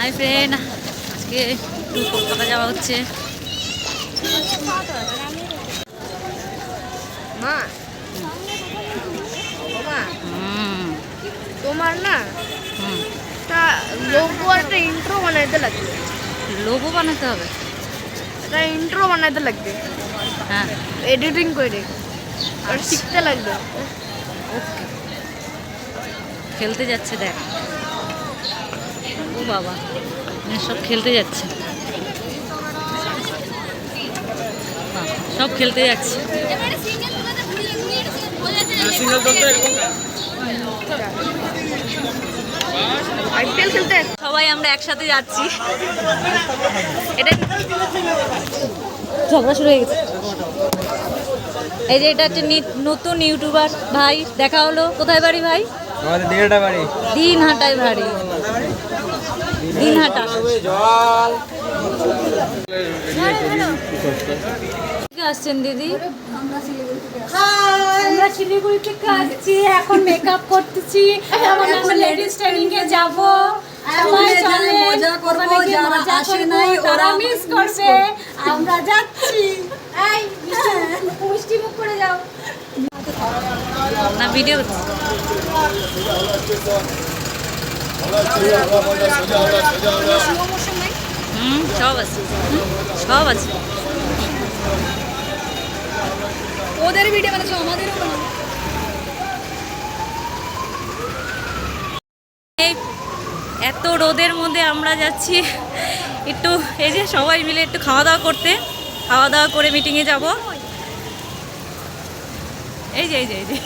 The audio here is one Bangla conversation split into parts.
হাই ফ্রেন্ড আজকে একটু কলকাতা যাওয়া হচ্ছে। মা তোমার না একটা লোগো একটা ইন্ট্রো বানাইতে লাগবে। লোগো বানাতে হবে? একটা ইন্ট্রো বানাইতে লাগবে। হ্যাঁ। এডিটিং করে। আর শিখতে লাগবে। ওকে। খেলতে যাচ্ছে দেখ। ও বাবা সব খেলতে যাচ্ছে। সব খেলতে যাচ্ছে। সবাই আমরা একসাথে যাচ্ছি। এটা ঝগড়া শুরু হয়ে গেছে। এই যে এটা হচ্ছে নতুন ইউটিউবার ভাই দেখা হলো। কোথায় বাড়ি ভাই? আমাদের দিঘাটা বাড়ি। দিন হাটায় বাড়ি দিন হাটা জল আসছেন দিদি? আমরা শিলিগুড়ি থেকে আসছি? এখন মেকআপ করতেছি। এখন লেডিস ট্রেনিং এ যাব। সবাই চলে। মজা করব যারা আসে নাই ওরা মিস করবে। আমরা যাচ্ছি। এই মিষ্টি মুখ করে যাও। না ভিডিও হুম সব আছে সব আছে ওদের ভিডিও এত রোদের মধ্যে আমরা যাচ্ছি। একটু এই যে সবাই মিলে একটু খাওয়া দাওয়া করতে। খাওয়া দাওয়া করে মিটিংয়ে যাব। এই যে এই যে এই যে।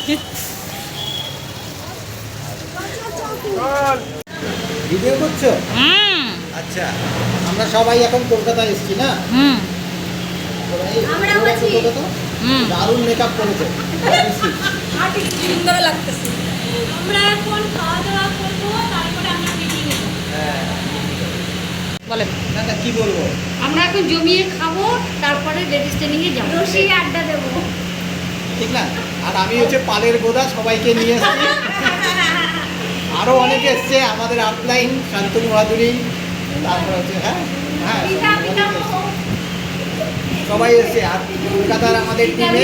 ভিডিও করছ? আচ্ছা আমরা সবাই এখন কলকাতায় এসেছি না? হুম। হুম। দারুণ মেকআপ করেছে। সুন্দর লাগতেছে। আমরা এখন খাওয়া দাওয়া করব তারপরে আমরা মিটিং বলেন। না না কি বলব? আমরা এখন জমিয়ে খাব তারপরে লেডিস ট্রেনিং এ যাব। রসি আড্ডা দেবো। ঠিক না? আর আমি হচ্ছে পালের গোদা সবাইকে নিয়ে এসেছি। আরও অনেকে এসছে আমাদের আপলাইন শান্তনু ভাদুরী তারপর হচ্ছে হ্যাঁ হ্যাঁ সবাই এসছে। আর কলকাতার আমাদের টিমে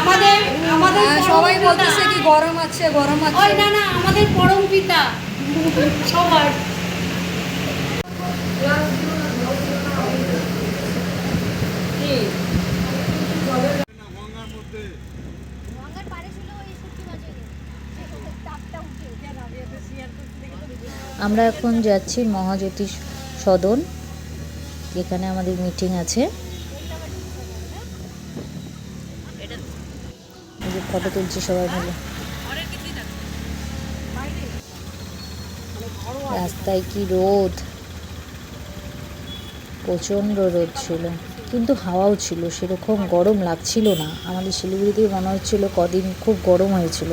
আমাদের আমাদের সবাই বলতেছে কি গরম আছে গরম আছে। ওই না না আমাদের পরম পিতা। সবার। আমরা এখন যাচ্ছি মহাজ্যোতি সদন এখানে আমাদের মিটিং আছে। ফটো তুলছি সবাই মিলে। রাস্তায় কি রোদ? প্রচণ্ড রোদ ছিল, কিন্তু হাওয়াও ছিল, সেরকম গরম লাগছিল না। আমাদের শিলিগুড়িতেই মনে হচ্ছিল কদিন খুব গরম হয়েছিল।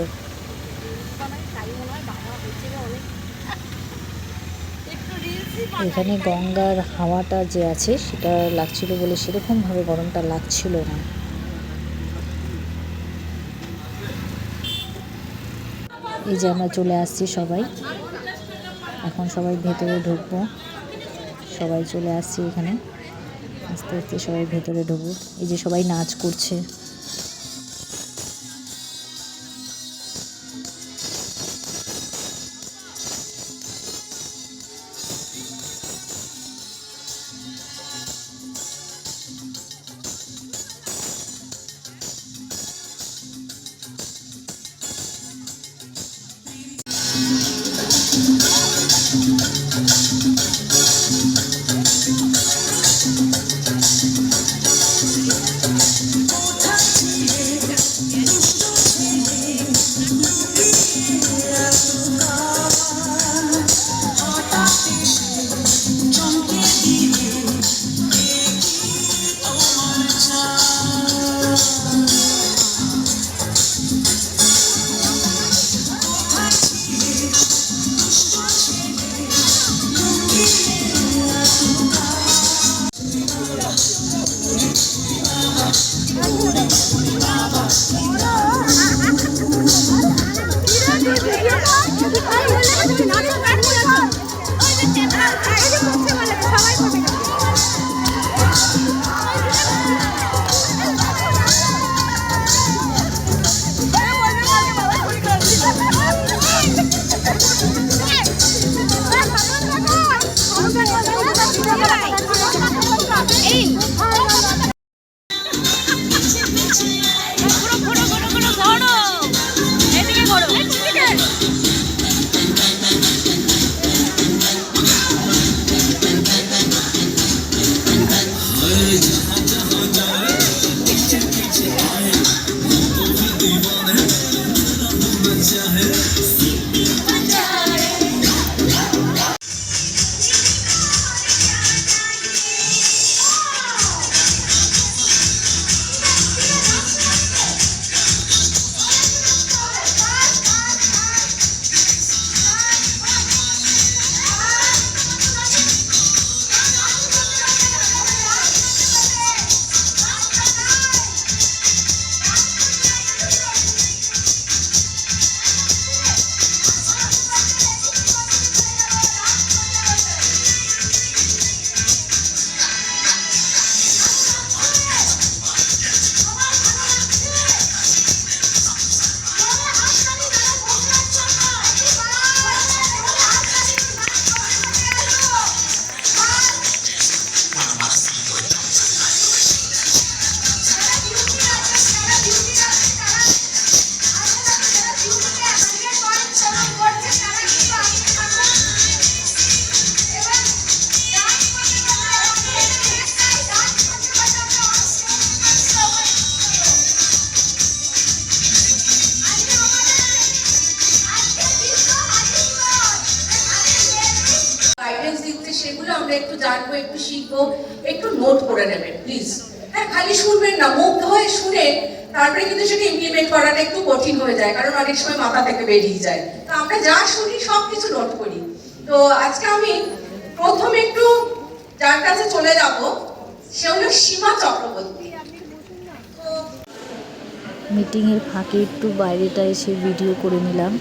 এখানে গঙ্গার হাওয়াটা যে আছে, সেটা লাগছিল বলে সেরকমভাবে গরমটা লাগছিল না। এই যে আমরা চলে আসছি সবাই। এখন সবাই ভেতরে ঢুকবো। সবাই চলে আসছি এখানে। আস্তে আস্তে সবাই ভেতরে ঢুকবো। এই যে সবাই নাচ করছে। শিখব একটু নোট করে নেবেন প্লিজ হ্যাঁ খালি শুনবেন না, মুগ্ধ হয়ে শুনে তারপরে কিন্তু সেটা ইমপ্লিমেন্ট করাটা একটু কঠিন হয়ে যায়, কারণ অনেক সময় মাথা থেকে বেরিয়ে যায়। তো আমরা যা শুনি সব কিছু নোট করি। তো আজকে আমি প্রথম একটু যার কাছে চলে যাব, সে হলো সীমা চক্রবর্তী। মিটিংয়ের ফাঁকে একটু বাইরেটা এসে ভিডিও করে নিলাম।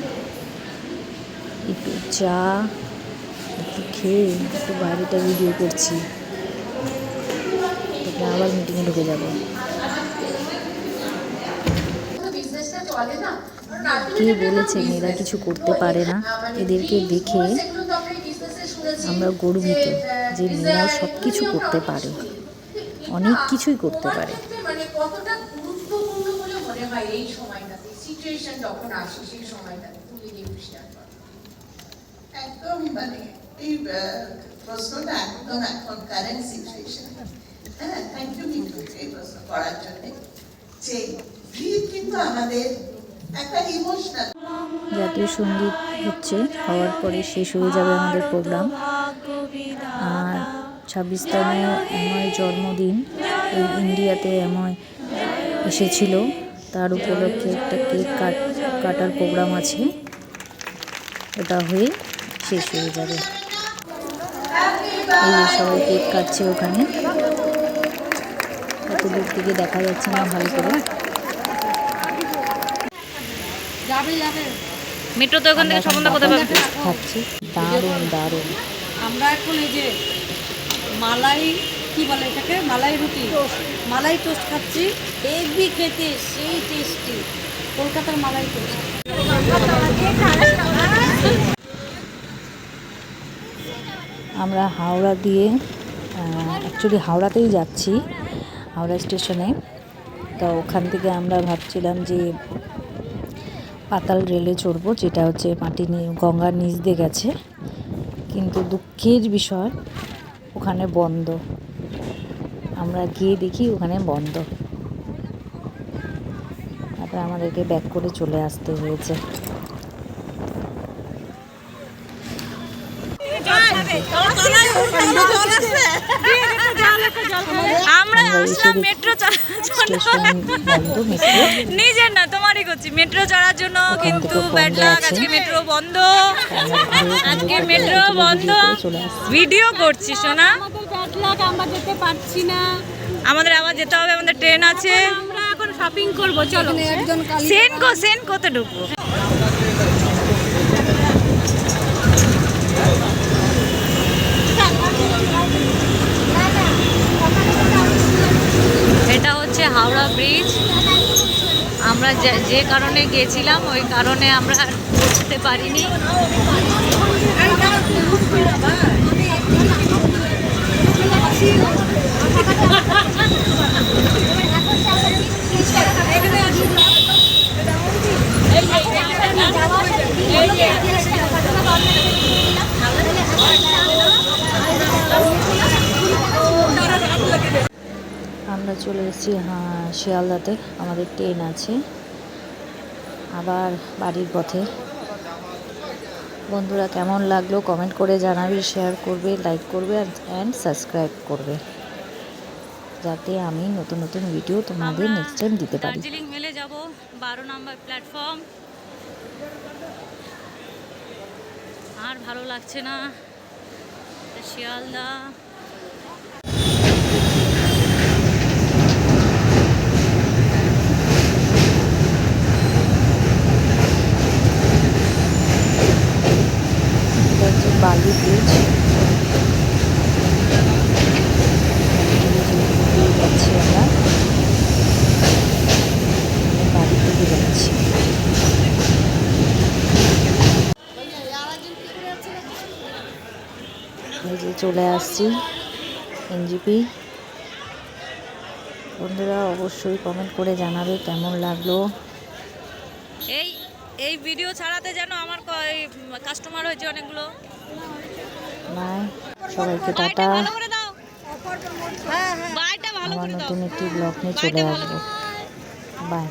একটু চা, একটু খেয়ে, একটু বাইরেটা ভিডিও করছি। তারপরে আবার মিটিংয়ে ঢুকে যাব। কে বলেছে মেয়েরা কিছু করতে পারে না? এদেরকে দেখে আমরা গর্বিত যে মেয়েরাও সব কিছু করতে পারে। অনেক কিছুই করতে পারে। একদম মানে এই প্রশ্নটা একদম এখন কারেন্ট সিচুয়েশন থ্যাংক ইউ এই প্রশ্ন করার যে ব্রিথ কিন্তু আমাদের একটা ইমোশনাল জাতীয় সংগীত হচ্ছে, হওয়ার পরে শেষ হয়ে যাবে আমাদের প্রোগ্রাম আর ছাব্বিশতম এমআই জন্মদিন এই ইন্ডিয়াতে এমআই এসেছিল। তার উপলক্ষে একটা কেক কাট, কাটার প্রোগ্রাম আছে। ওটা হয়ে শেষ হয়ে যাবে। এই সবাই কেক কাটছে ওখানে। কত দূর থেকে দেখা যাচ্ছে না ভালো করে। মেট্রোতে ওখান থেকে সম্বন্ধ কোথায় পাবে খাচ্ছি দারুণ দারুণ। আমরা এখন এই যে মালাই কি বলে এটাকে? মালাই রুটি। মালাই টোস্ট খাচ্ছি। হেভি খেতে সেই টেস্টি কলকাতার মালাই টোস্ট আমরা হাওড়া দিয়ে অ্যাকচুয়ালি হাওড়াতেই যাচ্ছি। হাওড়া স্টেশনে তো ওখান থেকে আমরা ভাবছিলাম যে পাতাল রেলে চড়বো যেটা হচ্ছে মাটি গঙ্গার নিচ দিয়ে গেছে কিন্তু দুঃখের বিষয় ওখানে বন্ধ আমরা গিয়ে দেখি ওখানে বন্ধ তারপরে আমাদেরকে ব্যাক করে চলে আসতে হয়েছে আমরা আমরা আসলাম মেট্রো নিজের না তোমারই করছি। মেট্রো চড়ার জন্য কিন্তু ব্যাড আজকে মেট্রো বন্ধ। আজকে মেট্রো বন্ধ। ভিডিও করছি সোনা। আমাদের আমরা যেতে পারছি না আমাদের আবার যেতে হবে আমাদের ট্রেন আছে। আমরা এখন শপিং করব চলো। একজন কালী সেন কো সেন কোতে ঢুকবো হাওড়া ব্রিজ আমরা যে কারণে গেছিলাম ওই কারণে আমরা পৌঁছতে পারিনি আমরা চলে এসেছি হ্যাঁ শিয়ালদাতে। আমাদের ট্রেন আছে। আবার বাড়ির পথে। বন্ধুরা কেমন লাগল কমেন্ট করে জানাবে শেয়ার করবে লাইক করবে অ্যান্ড সাবস্ক্রাইব করবে। যাতে আমি নতুন নতুন ভিডিও তোমাদের নেক্সট টাইম দিতে পারি। দার্জিলিং মেলে যাব বারো নম্বর প্ল্যাটফর্ম আর ভালো লাগছে না। শিয়ালদা এটা হচ্ছে যাচ্ছি চলে আসছি এনজিপি বন্ধুরা অবশ্যই কমেন্ট করে জানাবে কেমন লাগল। এই এই ভিডিও ছাড়াতে যেন আমার কাস্টমার হয়েছে অনেকগুলো। বাই সবাইকে টাটা। আমার ভালো করে দাও। নতুন একটি ব্লগ নিয়ে চলে আসব। বাই।